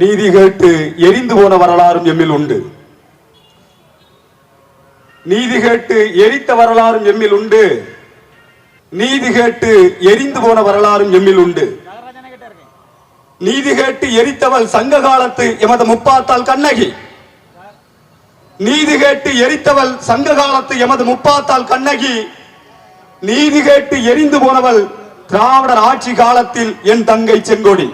நீதி கேட்டு எரிந்து போன வரலாறும் எம்மில் உண்டு. நீதி கேட்டு எரித்த வரலாறும் எம்மில் உண்டு. நீதி கேட்டு எரிந்து போன வரலாறும் எம்மில் உண்டு. நீதி கேட்டு எரித்தவள் சங்க காலத்து எமது முப்பாத்தால் கண்ணகி. நீதி கேட்டு எரித்தவள் சங்க காலத்து எமது முப்பாத்தால் கண்ணகி. நீதி கேட்டு எரிந்து போனவள் திராவிடர் ஆட்சி காலத்தில் என் தங்கை செங்கோடி.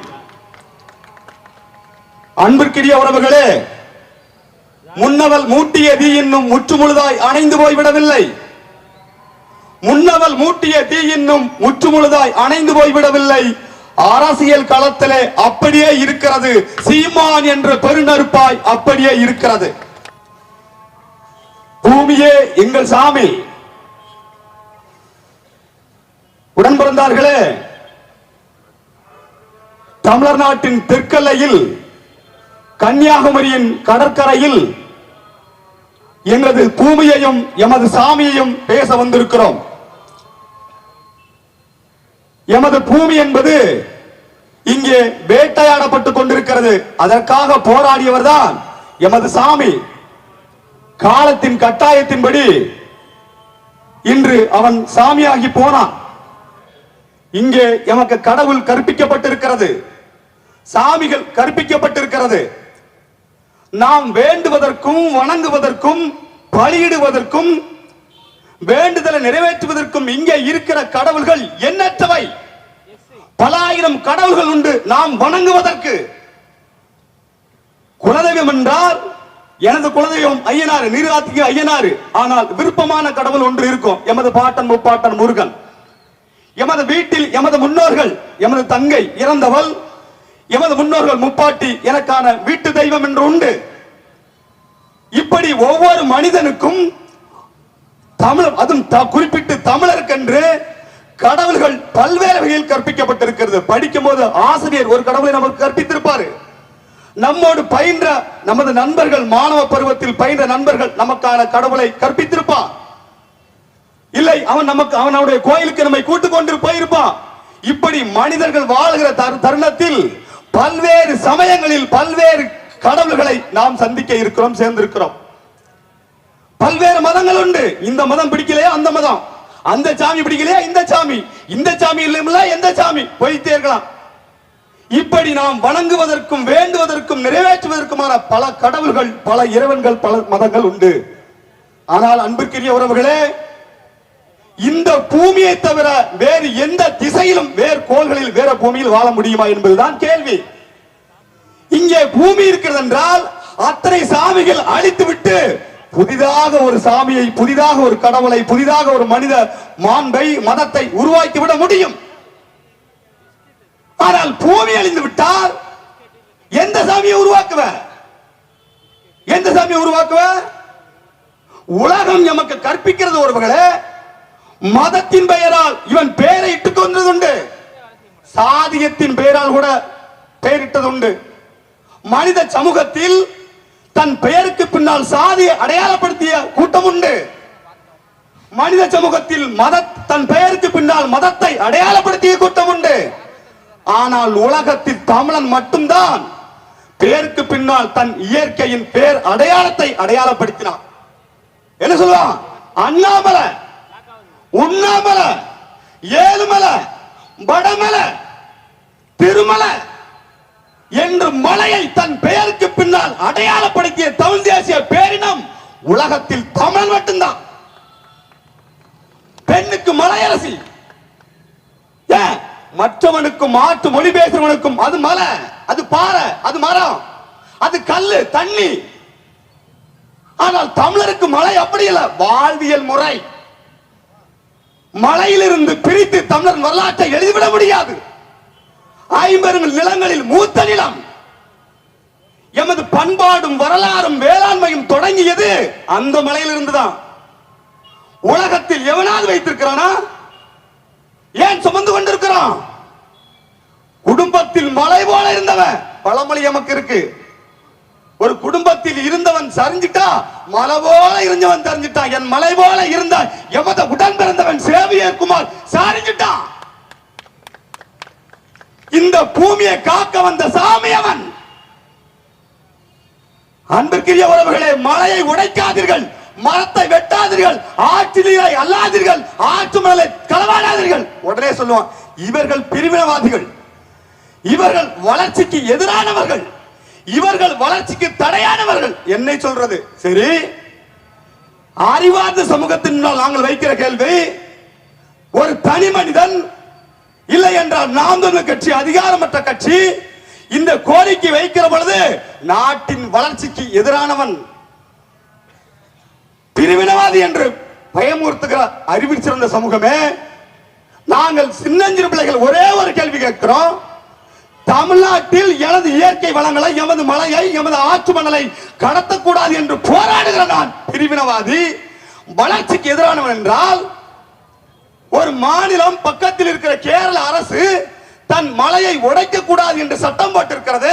அன்பிற்குரிய உறவுகளே முன்னவள் மூட்டிய தீ இன்னும் முற்றுமுழுதாய் அணைந்து போய்விடவில்லை. முன்னவள் மூட்டிய தீ இன்னும் முற்றுமுழுதாய் அணைந்து போய்விடவில்லை. அரசியல் களத்திலே அப்படியே இருக்கிறது. சீமான் என்ற பெருநெருப்பாய் அப்படியே இருக்கிறது. பூமியே எங்கள் சாமி. உடன் பிறந்தார்களே தமிழர் நாட்டின் தெற்கல்லையில் கன்னியாகுமரியின் கடற்கரையில் எங்களது பூமியையும் எமது சாமியையும் பேச வந்திருக்கிறோம். எமது பூமி என்பது இங்கே வேட்டையாடப்பட்டுக் கொண்டிருக்கிறது. அதற்காக போராடியவர் தான் எமது சாமி. காலத்தின் கட்டாயத்தின்படி இன்று அவன் சாமியாகி போனான். இங்கே எமக்கு கடவுள் கற்பிக்கப்பட்டிருக்கிறது. சாமிகள் கற்பிக்கப்பட்டிருக்கிறது. நாம் வேண்டுவதற்கும் வணங்குவதற்கும் பலியிடுவதற்கும் வேண்டுதலை நிறைவேற்றுவதற்கும் இங்கே இருக்கிற கடவுள்கள் எண்ணற்றவை. பல ஆயிரம் கடவுள்கள் உண்டு. நாம் வணங்குவதற்கு. குலதெய்வம் என்றால் எனது குலதெய்வம் ஐயனாறு நீராத்திக்கு ஐயனாறு ஆனால் விருப்பமான கடவுள் ஒன்று இருக்கும். எமது பாட்டன் முப்பாட்டன் முருகன். எமது வீட்டில் எமது முன்னோர்கள் எமது தங்கை இறந்தவள் எமது முன்னோர்கள் முப்பாட்டி எனக்கான வீட்டு தெய்வம் என்று உண்டு. இப்படி ஒவ்வொரு மனிதனுக்கும் தமிழ் அதுவும் த- குறிப்பிட்டு தமிழருக்கென்று கடவுள்கள் பல்வேறு வகையில் கற்பிக்கப்பட்டிருக்கிறது. படிக்கும் போது ஆசிரியர் ஒரு கடவுளை நமக்கு கற்பித்திருப்பாரு. நம்மோடு பயின்ற நமது நண்பர்கள் மாணவ பருவத்தில் பயின்ற நண்பர்கள் நமக்கான கடவுளை கற்பித்திருப்பான் இல்லை அவன் நமக்கு அவனுடைய கோயிலுக்கு நம்மை கூட்டு கொண்டு போயிருப்பான். இப்படி மனிதர்கள் வாழ்கிற தரு- தருணத்தில் பல்வேறு சமயங்களில் பல்வேறு கடவுள்களை நாம் சந்திக்க இருக்கிறோம் சேர்ந்திருக்கிறோம். பல்வேறு மதங்கள் உண்டு. இந்த மதம் பிடிக்கலையா? அந்த மதம். அந்த சாமி பிடிக்கலையா? இந்த சாமி. இந்த சாமி இல்லையா எந்த சாமி? போயிட்டே இருக்கலாம் இப்படி நாம் வணங்குவதற்கும் வேண்டுவதற்கும் நிறைவேற்றுவதற்குமான பல கடவுள்கள் பல இறைவன்கள் பல மதங்கள் உண்டு. ஆனால் அன்பிற்குரிய உறவுகளே இந்த பூமியை தவிர வேறு எந்த திசையிலும் வேறு கோள்களில் வேற பூமியில் வாழ முடியுமா என்பதுதான் கேள்வி. இங்கே பூமி இருக்கிறது என்றால் அத்தனை சாமிகள் அழித்து விட்டு புதிதாக ஒரு சாமியை புதிதாக ஒரு கடவுளை புதிதாக ஒரு மனித மாண்பை மதத்தை உருவாக்கி விட முடியும். ஆனால் பூமி அழிந்து விட்டால் எந்த சாமியை உருவாக்குவ? எந்த சாமியை உருவாக்குவ? உலகம் நமக்கு கற்பிக்கிறது ஒருவர்களே மதத்தின் பெயரால் இவன் பெயரை இட்டுக் கொண்டதுண்டு சாதியத்தின் பெயரால் கூட பெயரிட்டது உண்டு மனித சமூகத்தில் தன் பெயருக்கு பின்னால் சாதியை அடையாளப்படுத்திய கூட்டம் உண்டு மனித சமூகத்தில் மத தன் பெயருக்கு பின்னால் மதத்தை அடையாளப்படுத்திய கூட்டம் உண்டு ஆனால் உலகத்தில் தமிழன் மட்டும்தான் பெயருக்கு பின்னால் தன் இயற்கையின் பேர் அடையாளத்தை அடையாளப்படுத்தினான். என்ன சொல்லுவான்? அண்ணாமலை. உண்ணாமலை ஏழுமலை வடமலை திருமலை என்று மலையை தன் பெயருக்கு பின்னால் அடையாளப்படுத்திய தமிழ் தேசிய பேரினம் உலகத்தில் தமிழ் மட்டும்தான். பெண்ணுக்கு மலையரசி. ஏன் மற்றவனுக்கும் மாற்று மொழி பேசுறவனுக்கும் அது மலை அது பாறை அது மரம் அது கல்லு தண்ணி. ஆனால் தமிழருக்கு மலை அப்படி இல்ல வாழ்வியல் முறை. மலையிலிருந்து பிரித்து தமிழர் வரலாற்றை எழுதிவிட முடியாது. ஐம்பெரும் நிலங்களில் மூத்த நிலம். எமது பண்பாடும் வரலாறும் வேளாண்மையும் தொடங்கியது அந்த மலையிலிருந்து தான் உலகத்தில் எவனாவது வைத்திருக்கிறானா? ஏன் சுமந்து கொண்டிருக்கிறான்? குடும்பத்தில் மலை போல இருந்தவன். பழமொழி எமக்கு இருக்கு. ஒரு குடும்பத்தில் இருந்தவன் சரிஞ்சிட்டா மலை போல இருந்தவன் சரிஞ்சிட்டான் என் மலை போல இருந்த எமத உடன் பிறந்தவன் சேவியர் குமார் சரிஞ்சிட்டான் இந்த பூமியை காக்க வந்த சாமி அவன். அன்பிற்குரிய உறவுகளே மலையை உடைக்காதீர்கள் மரத்தை வெட்டாதீர்கள் ஆற்று நீரை அல்லாதீர்கள் ஆற்று மலை களவாடாதீர்கள். உடனே சொல்லுவான் இவர்கள் பிரிவினவாதிகள் இவர்கள் வளர்ச்சிக்கு எதிரானவர்கள். இவர்கள் வளர்ச்சிக்கு தடையானவர்கள். என்னை சொல்றது? சரி. அறிவார்ந்த சமூகத்தின் நாங்கள் வைக்கிற கேள்வி ஒரு தனி மனிதன் இல்லை என்றால் நாம் தமிழ் கட்சி அதிகாரமற்ற கட்சி இந்த கோரிக்கை வைக்கிற பொழுது நாட்டின் வளர்ச்சிக்கு எதிரானவன். பிரிவினவாதி என்று பயமுறுத்துகிற அறிவில் சிறந்த சமூகமே நாங்கள் சின்னஞ்சிறு பிள்ளைகள் ஒரே ஒரு கேள்வி கேட்கிறோம். தமிழ்நாட்டில் எனது இயற்கை வளங்களை எமது மலையை எமது ஆற்று மணலை கடத்தக்கூடாது என்று போராடுகிற நான் பிரிவினவாதி. வளர்ச்சிக்கு எதிரானவன் என்றால் ஒரு மாநிலம் பக்கத்தில் இருக்கிற கேரள அரசு தன் மலையை உடைக்க கூடாது என்று சட்டம் போட்டிருக்கிறது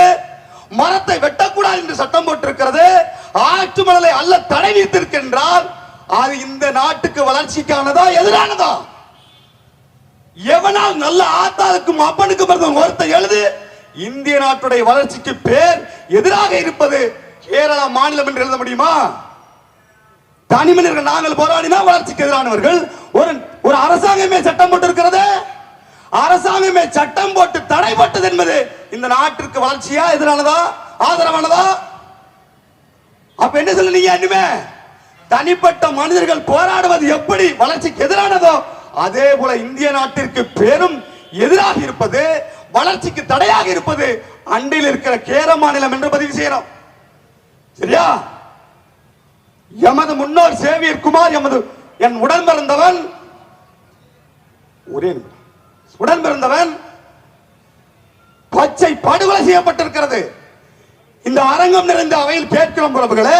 மரத்தை வெட்டக்கூடாது என்று சட்டம் போட்டிருக்கிறது ஆற்று மணலை அல்ல தடை வைத்திருக்கின்றால் அது இந்த நாட்டுக்கு வளர்ச்சிக்கானதா எதிரானதா? எவனால் நல்ல ஆத்தாளுக்கும் அப்பனுக்கு பிறந்த ஒருத்த எழுது இந்திய நாட்டுடைய வளர்ச்சிக்கு பேர் எதிராக இருப்பது கேரளா மாநிலம் என்று எழுத முடியுமா? தனி மனிதர்கள் நாங்கள் போராடினா வளர்ச்சிக்கு எதிரானவர்கள். ஒரு ஒரு அரசாங்கமே சட்டம் போட்டு இருக்கிறது அரசாங்கமே சட்டம் போட்டு தடைப்பட்டது என்பது இந்த நாட்டிற்கு வளர்ச்சியா எதிரானதா ஆதரவானதா? அப்ப என்ன சொல்லுனீங்க இனிமே தனிப்பட்ட மனிதர்கள் போராடுவது எப்படி வளர்ச்சிக்கு எதிரானதோ அதே போல இந்திய நாட்டிற்கு பெரும் எதிராக இருப்பது வளர்ச்சிக்கு தடையாக இருப்பது அண்டையில் இருக்கிற கேர மாநிலம் என்று பதிவு செய்யறோம் சரியா? எமது முன்னோர் சேவியர் குமார் எமது என் உடன் பிறந்தவன் ஒரே உடன் பிறந்தவன் பச்சை படுகொலை செய்யப்பட்டிருக்கிறது. இந்த அரங்கம் நிறைந்த அவையில் கேட்கிறோம் உறவுகளே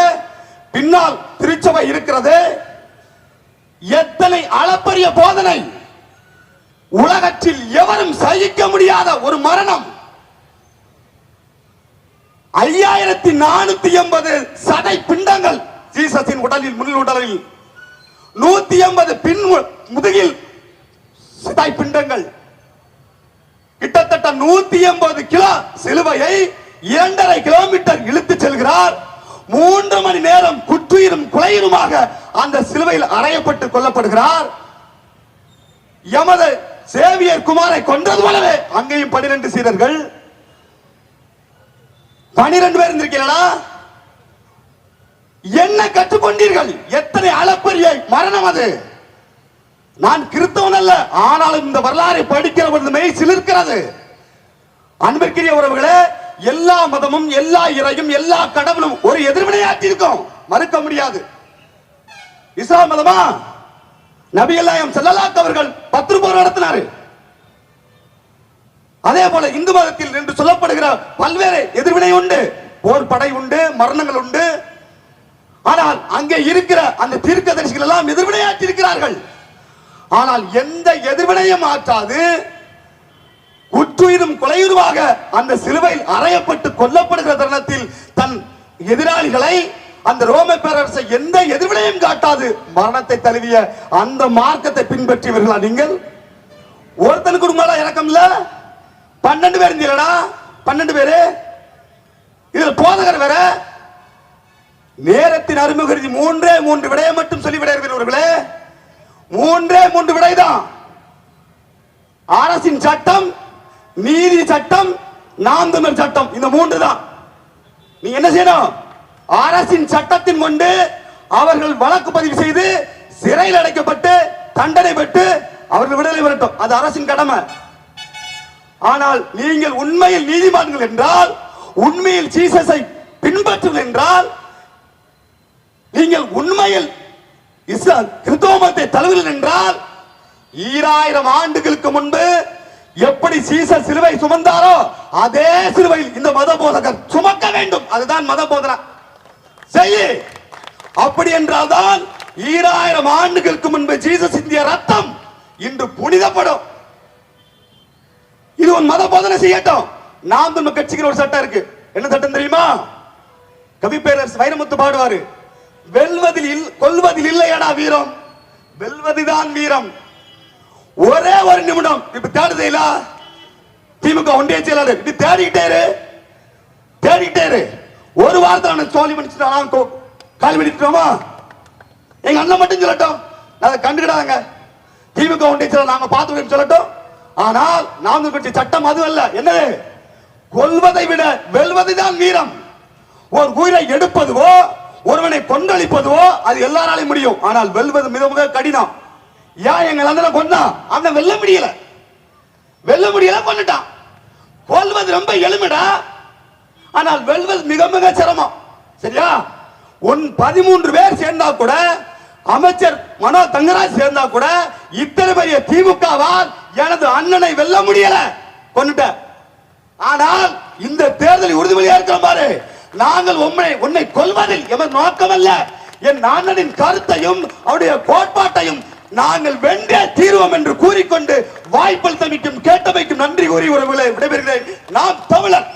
பின்னால் திருச்சபை இருக்கிறது. எத்தனை அளப்பரிய போதனை! உலகத்தில் எவரும் சகிக்க முடியாத ஒரு மரணம். ஐயாயிரத்தி நானூத்தி எண்பது சதை பிண்டங்கள் ஜீசஸின் உடலில் முன் உடலில். நூத்தி எண்பது பின் முதுகில் சதை பிண்டங்கள். கிட்டத்தட்ட நூத்தி எண்பது கிலோ சிலுவையை இரண்டரை கிலோமீட்டர் இழுத்து செல்கிறார். மூன்று மணி நேரம் குற்றுயிரும் குலையிலுமாக அந்த சிலுவையில் அறையப்பட்டு கொல்லப்படுகிறார். எமது சேவியர் குமாரை கொன்றது போலவே. அங்கேயும் பனிரெண்டு சீடர்கள். பனிரெண்டு பேர் இருந்திருக்கீங்களா? என்ன கற்றுக்கொண்டீர்கள்? எத்தனை அளப்பரிய? மரணம் அது. நான் கிறிஸ்தவன் அல்ல ஆனாலும் இந்த வரலாறை படிக்கிற பொழுது மெய் சிலிர்க்கிறது. அன்பிற்குரிய உறவுகளே எல்லா மதமும் எல்லா இறையும் எல்லா கடவுளும் ஒரு எதிர்வினையாற்றி இருக்கும் மறுக்க முடியாது. இஸ்லாம் மதமா? நபிகள்நாயம் செல்லலாத் அவர்கள் பத்து போர் நடத்தினாரு. அதே போல இந்து மதத்தில் என்று சொல்லப்படுகிற பல்வேறு எதிர்வினை உண்டு போர் படை உண்டு மரணங்கள் உண்டு. ஆனால் அங்கே இருக்கிற அந்த தீர்க்கதரிசிகள் எல்லாம் எதிர்வினையாற்றி இருக்கிறார்கள். ஆனால் எந்த எதிர்வினையும் ஆற்றாது. குற்றுயிரும் கொலையுருவாக அந்த சிலுவையில் அறையப்பட்டு கொல்லப்படுகிற தருணத்தில் தன் எதிராளிகளை அந்த ரோம பேரரசை எந்த எதிர்வினையும் காட்டாது. மரணத்தை தழுவிய அந்த மார்க்கத்தை பின்பற்றியவர்களா நீங்கள்? ஒருத்தனுக்கு உண்மையில இறக்கம் இல்ல பன்னெண்டு பேர் இருந்தீங்களா பன்னெண்டு பேரு? இதுல போதகர் வேற? நேரத்தின் அருமுகருதி மூன்றே மூன்று விடையை மட்டும் சொல்லி மூன்றே மூன்று விடைதான். அரசின் சட்டம் நீதி சட்டம் நாம் தமிழ் சட்டம். இந்த மூன்று தான் நீ என்ன செய்யணும்? அரசின் சட்டத்தின் கொண்டு அவர்கள் வழக்கு பதிவு செய்து சிறையில் அடைக்கப்பட்டு தண்டனை பெற்று அவர்கள் விடுதலை பெறட்டும். அது அரசின் கடமை. ஆனால் நீங்கள் உண்மையில் நீதிமான்கள் என்றால் உண்மையில் ஜீசஸை பின்பற்றுங்கள் என்றால் நீங்கள் உண்மையில் இஸ்லாம் கிறிஸ்தவ மதத்தை என்றால் ஈராயிரம் ஆண்டுகளுக்கு முன்பு எப்படி சீச சிலுவை சுமந்தாரோ அதே சிலுவையில் இந்த மத போதகர் சுமக்க வேண்டும். அதுதான் மத போதனை. செய்யே. அப்படி என்றால்தான் ஈராயிரம் ஆண்டுகளுக்கு முன்பு ஜீசஸ் இந்திய ரத்தம் இன்று புனிதப்படும். இது உன் மத போதனை செய்யட்டும். நாம் நம்ம கட்சிக்கு ஒரு சட்டம் இருக்கு. என்ன சட்டம் தெரியுமா? கவி வைரமுத்து பாடுவாரு. வெல்வதில் இல்- கொல்வதில் இல்லையடா வீரம். வெல்வதுதான் வீரம். ஒரே ஒரு நிமிடம். இப்ப தேடுதீங்களா திமுக ஒன்றிய செயலாளர் இப்படி தேடிக்கிட்டே இரு. தேடிக்கிட்டே இரு. ஒரு வார்த்தை அவனை சோழி பண்ணிச்சுட்டான் காலி பண்ணிட்டோமா எங்க அண்ணன் மட்டும் சொல்லட்டும். அதை கண்டுக்கிடாங்க திமுக ஒன்றிய நாங்க பார்த்து சொல்லட்டும். ஆனால் நாங்கள் கட்சி சட்டம் அது அல்ல. என்னது? கொல்வதை விட வெல்வதுதான் வீரம். ஒரு உயிரை எடுப்பதுவோ ஒருவனை கொண்டளிப்பதுவோ அது எல்லாராலையும் முடியும். ஆனால் வெல்வது மிக மிக கடினம். ஏன் எங்க அண்ணனை கொண்டா அவனை வெல்ல முடியல. வெல்ல முடியல கொண்டுட்டான் கொல்வது ரொம்ப எளிமைடா. ஆனால் வெல்வது மிக மிக சிரமம். சரியா? உன் பதிமூன்று பேர் சேர்ந்தா கூட அமைச்சர் மனோ தங்கராஜ் சேர்ந்தா கூட இத்தனை பெரிய திமுகவால் எனது அண்ணனை வெல்ல முடியல. கொண்டுட்ட. ஆனால் இந்த தேர்தல் உறுதிமொழி இருக்கிற பாரு. நாங்கள் உண்மை உன்னை கொள்வதில் எமது நோக்கம் அல்ல என் அண்ணனின் கருத்தையும் அவருடைய கோட்பாட்டையும் நாங்கள் வென்றே தீர்வோம் என்று கூறிக்கொண்டு வாய்ப்பளித்தமைக்கும் கேட்டமைக்கும் நன்றி கூறி உறவுகளை விடைபெறுகிறேன். நாம் தமிழர்.